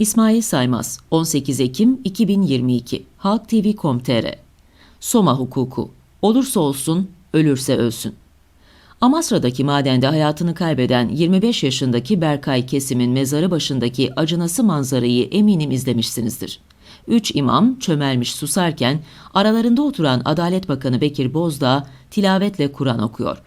İsmail Saymaz, 18 Ekim 2022, Halk TV.com.tr Soma hukuku, olursa olsun, ölürse ölsün. Amasra'daki madende hayatını kaybeden 25 yaşındaki Berkay Kesim'in mezarı başındaki acınası manzarayı eminim izlemişsinizdir. Üç imam çömelmiş susarken aralarında oturan Adalet Bakanı Bekir Bozdağ tilavetle Kur'an okuyor.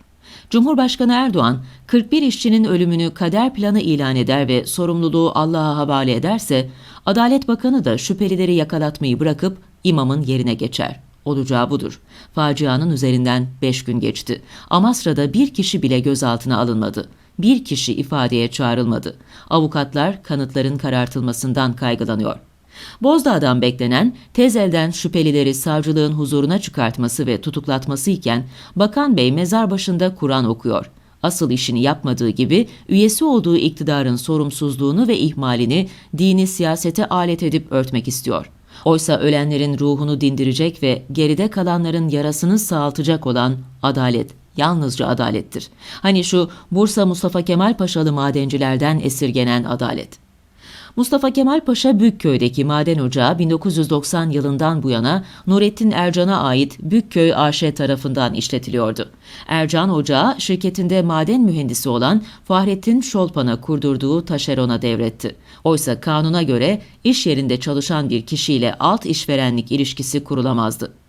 Cumhurbaşkanı Erdoğan 41 işçinin ölümünü kader planı ilan eder ve sorumluluğu Allah'a havale ederse Adalet Bakanı da şüphelileri yakalatmayı bırakıp imamın yerine geçer. Olacağı budur. Facianın üzerinden 5 gün geçti. Amasra'da bir kişi bile gözaltına alınmadı. Bir kişi ifadeye çağrılmadı. Avukatlar kanıtların karartılmasından kaygılanıyor. Bozdağ'dan beklenen tez elden şüphelileri savcılığın huzuruna çıkartması ve tutuklatması iken Bakan Bey mezar başında Kur'an okuyor. Asıl işini yapmadığı gibi üyesi olduğu iktidarın sorumsuzluğunu ve ihmalini dini siyasete alet edip örtmek istiyor. Oysa ölenlerin ruhunu dindirecek ve geride kalanların yarasını sağaltacak olan adalet yalnızca adalettir. Hani şu Bursa Mustafa Kemal Paşalı madencilerden esirgenen adalet. Mustafa Kemal Paşa Bükköy'deki maden ocağı 1990 yılından bu yana Nurettin Ercan'a ait Bükköy AŞ tarafından işletiliyordu. Ercan Ocağı şirketinde maden mühendisi olan Fahrettin Şolpan'a kurdurduğu taşerona devretti. Oysa kanuna göre iş yerinde çalışan bir kişiyle alt işverenlik ilişkisi kurulamazdı.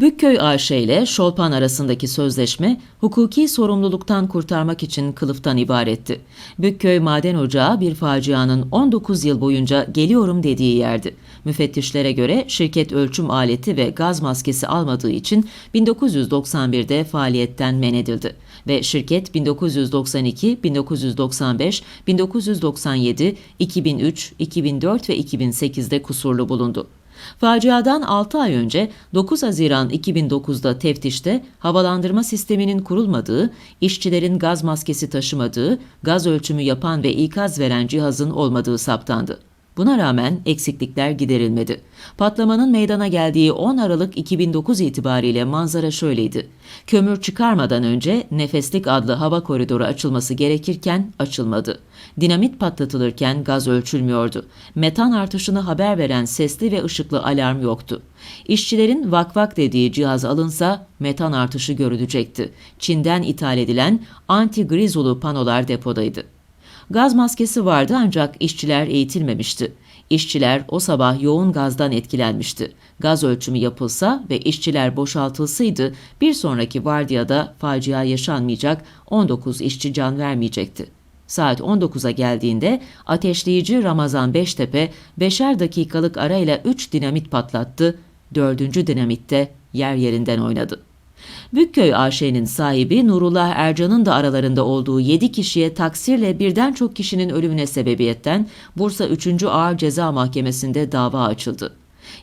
Bükköy AŞ ile Şolpan arasındaki sözleşme hukuki sorumluluktan kurtarmak için kılıftan ibaretti. Bükköy Maden Ocağı bir facianın 19 yıl boyunca geliyorum dediği yerdi. Müfettişlere göre şirket ölçüm aleti ve gaz maskesi almadığı için 1991'de faaliyetten men edildi ve şirket 1992, 1995, 1997, 2003, 2004 ve 2008'de kusurlu bulundu. Faciadan 6 ay önce 9 Haziran 2009'da teftişte havalandırma sisteminin kurulmadığı, işçilerin gaz maskesi taşımadığı, gaz ölçümü yapan ve ikaz veren cihazın olmadığı saptandı. Buna rağmen eksiklikler giderilmedi. Patlamanın meydana geldiği 10 Aralık 2009 itibariyle manzara şöyleydi. Kömür çıkarmadan önce Nefeslik adlı hava koridoru açılması gerekirken açılmadı. Dinamit patlatılırken gaz ölçülmüyordu. Metan artışını haber veren sesli ve ışıklı alarm yoktu. İşçilerin vakvak dediği cihaz alınsa metan artışı görülecekti. Çin'den ithal edilen anti-grizolu panolar depodaydı. Gaz maskesi vardı ancak işçiler eğitilmemişti. İşçiler o sabah yoğun gazdan etkilenmişti. Gaz ölçümü yapılsa ve işçiler boşaltılsaydı bir sonraki vardiyada facia yaşanmayacak 19 işçi can vermeyecekti. Saat 19'a geldiğinde ateşleyici Ramazan Beştepe beşer dakikalık arayla 3 dinamit patlattı, dördüncü dinamitte yer yerinden oynadı. Bükköy AŞ'nin sahibi Nurullah Ercan'ın da aralarında olduğu 7 kişiye taksirle birden çok kişinin ölümüne sebebiyetten Bursa 3. Ağır Ceza Mahkemesi'nde dava açıldı.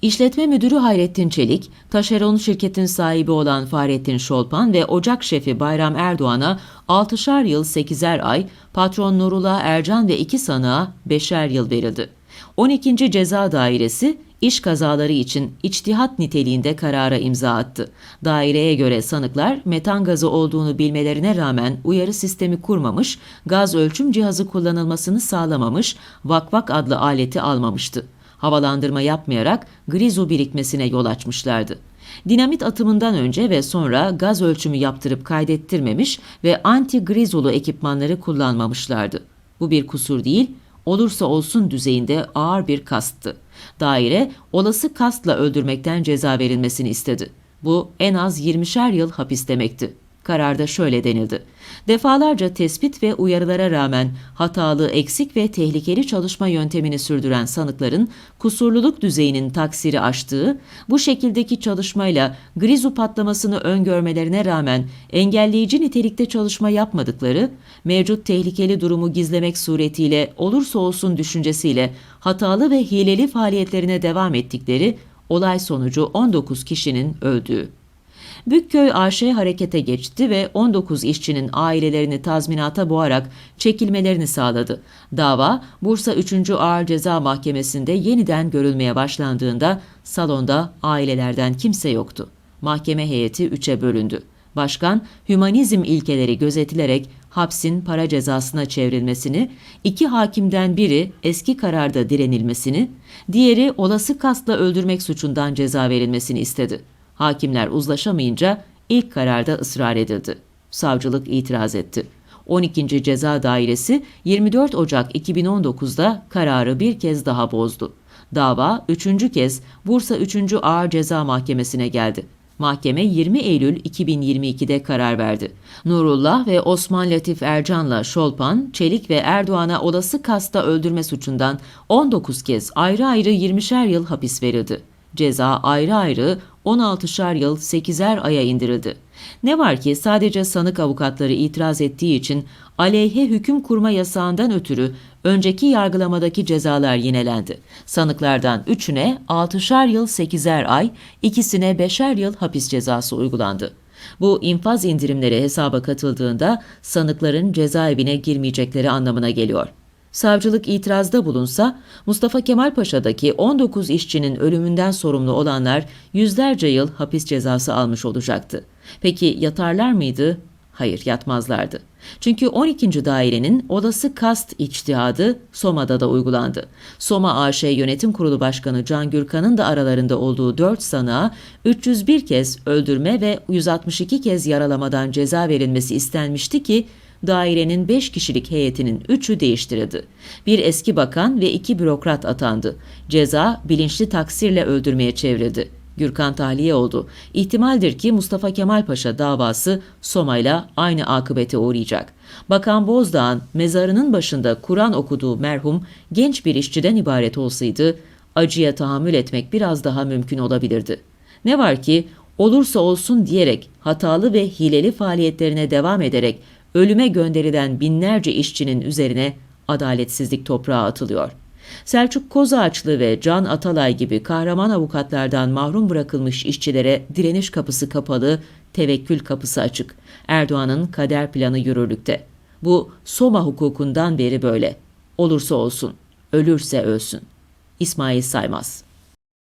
İşletme Müdürü Hayrettin Çelik, taşeron şirketin sahibi olan Fahrettin Şolpan ve ocak şefi Bayram Erdoğan'a 6'şar yıl 8'er ay, patron Nurullah Ercan ve 2 sanığa 5'er yıl verildi. 12. Ceza Dairesi iş kazaları için içtihat niteliğinde karara imza attı. Daireye göre sanıklar metan gazı olduğunu bilmelerine rağmen uyarı sistemi kurmamış, gaz ölçüm cihazı kullanılmasını sağlamamış, vakvak adlı aleti almamıştı. Havalandırma yapmayarak grizu birikmesine yol açmışlardı. Dinamit atımından önce ve sonra gaz ölçümü yaptırıp kaydettirmemiş ve anti-grizolu ekipmanları kullanmamışlardı. Bu bir kusur değil, olursa olsun düzeyinde ağır bir kasttı. Daire olası kastla öldürmekten ceza verilmesini istedi. Bu en az 20'şer yıl hapis demekti. Kararda şöyle denildi. Defalarca tespit ve uyarılara rağmen hatalı, eksik ve tehlikeli çalışma yöntemini sürdüren sanıkların kusurluluk düzeyinin taksiri aştığı, bu şekildeki çalışmayla grizu patlamasını öngörmelerine rağmen engelleyici nitelikte çalışma yapmadıkları, mevcut tehlikeli durumu gizlemek suretiyle olursa olsun düşüncesiyle hatalı ve hileli faaliyetlerine devam ettikleri olay sonucu 19 kişinin öldüğü. Bükköy AŞ harekete geçti ve 19 işçinin ailelerini tazminata boğarak çekilmelerini sağladı. Dava Bursa 3. Ağır Ceza Mahkemesi'nde yeniden görülmeye başlandığında salonda ailelerden kimse yoktu. Mahkeme heyeti üçe bölündü. Başkan, hümanizm ilkeleri gözetilerek hapsin para cezasına çevrilmesini, iki hakimden biri eski kararda direnilmesini, diğeri olası kastla öldürmek suçundan ceza verilmesini istedi. Hakimler uzlaşamayınca ilk kararda ısrar edildi. Savcılık itiraz etti. 12. Ceza Dairesi 24 Ocak 2019'da kararı bir kez daha bozdu. Dava üçüncü kez Bursa 3. Ağır Ceza Mahkemesi'ne geldi. Mahkeme 20 Eylül 2022'de karar verdi. Nurullah ve Osman Latif Ercan'la Şolpan, Çelik ve Erdoğan'a olası kasta öldürme suçundan 19 kez ayrı ayrı 20'şer yıl hapis verildi. Ceza ayrı ayrı 16'şar yıl 8'er aya indirildi. Ne var ki sadece sanık avukatları itiraz ettiği için aleyhe hüküm kurma yasağından ötürü önceki yargılamadaki cezalar yinelendi. Sanıklardan 3'üne 6'şar yıl 8'er ay, ikisine 5'er yıl hapis cezası uygulandı. Bu infaz indirimleri hesaba katıldığında sanıkların cezaevine girmeyecekleri anlamına geliyor. Savcılık itirazda bulunsa Mustafa Kemal Paşa'daki 19 işçinin ölümünden sorumlu olanlar yüzlerce yıl hapis cezası almış olacaktı. Peki yatarlar mıydı? Hayır yatmazlardı. Çünkü 12. dairenin olası kast içtihadı Soma'da da uygulandı. Soma AŞ Yönetim Kurulu Başkanı Can Gürkan'ın da aralarında olduğu 4 sanığa 301 kez öldürme ve 162 kez yaralamadan ceza verilmesi istenmişti ki dairenin 5 kişilik heyetinin 3'ü değiştirildi. Bir eski bakan ve iki bürokrat atandı. Ceza bilinçli taksirle öldürmeye çevrildi. Gürkan tahliye oldu. İhtimaldir ki Mustafa Kemal Paşa davası Soma'yla aynı akıbete uğrayacak. Bakan Bozdağ'ın mezarının başında Kur'an okuduğu merhum genç bir işçiden ibaret olsaydı acıya tahammül etmek biraz daha mümkün olabilirdi. Ne var ki olursa olsun diyerek hatalı ve hileli faaliyetlerine devam ederek ölüme gönderilen binlerce işçinin üzerine adaletsizlik toprağı atılıyor. Selçuk Kozağaçlı ve Can Atalay gibi kahraman avukatlardan mahrum bırakılmış işçilere direniş kapısı kapalı, tevekkül kapısı açık. Erdoğan'ın kader planı yürürlükte. Bu Soma hukukundan beri böyle. Olursa olsun, ölürse ölsün. İsmail Saymaz